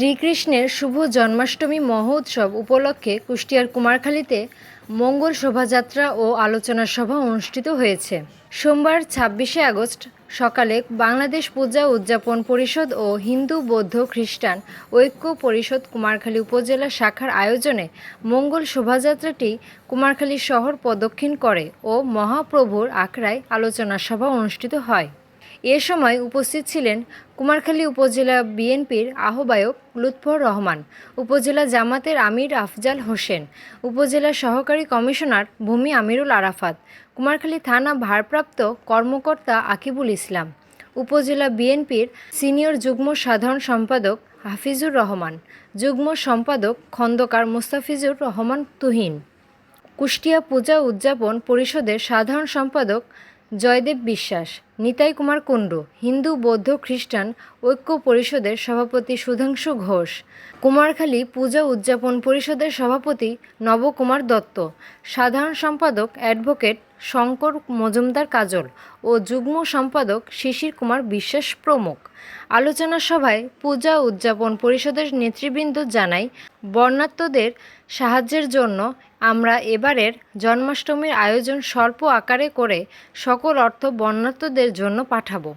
শ্রীকৃষ্ণের শুভ জন্মাষ্টমী মহোৎসব উপলক্ষে কুষ্টিয়ার কুমারখালীতে মঙ্গল শোভাযাত্রা ও আলোচনা সভা অনুষ্ঠিত হয়েছে। সোমবার ছাব্বিশে আগস্ট সকালে বাংলাদেশ পূজা উদযাপন পরিষদ ও হিন্দু বৌদ্ধ খ্রিস্টান ঐক্য পরিষদ কুমারখালী উপজেলা শাখার আয়োজনে মঙ্গল শোভাযাত্রাটি কুমারখালী শহর প্রদক্ষিণ করে ও মহাপ্রভুর আখড়ায় আলোচনা সভা অনুষ্ঠিত হয়। এ সময় উপস্থিত ছিলেন কুমারখালী উপজেলা বিএনপির আহ্বায়ক লুৎফর রহমান, উপজেলা জামাতের আমির আফজাল হোসেন, উপজেলা সহকারী কমিশনার ভূমি আমিরুল আরাফাত, কুমারখালী থানা ভারপ্রাপ্ত কর্মকর্তা আকিবুল ইসলাম, উপজেলা বিএনপির সিনিয়র যুগ্ম সাধারণ সম্পাদক হাফিজুর রহমান, যুগ্ম সম্পাদক খন্দকার মুস্তাফিজুর রহমান তুহিন। কুষ্টিয়া পূজা উদযাপন পরিষদের সাধারণ সম্পাদক জয়দেব বিশ্বাস, নিতাই কুমার কুণ্ডু, হিন্দু, বৌদ্ধ, খ্রিস্টান ঐক্য পরিষদের সভাপতি সুধাংশু ঘোষ, কুমারখালী পূজা উদযাপন পরিষদের সভাপতি নবকুমার দত্ত, সাধারণ সম্পাদক অ্যাডভোকেট শঙ্কর মজুমদার কাজল ও যুগ্ম সম্পাদক শিশির কুমার বিশ্বাস প্রমুখ। আলোচনা সভায় পূজা উদযাপন পরিষদের নেতৃবৃন্দ জানাই বর্ণাত্মদের সাহায্যের জন্য আমরা এবারের জন্মাষ্টমীর আয়োজন স্বল্প আকারে করে সকল অর্থ বর্ণাত্মদের জন্য পাঠাবো।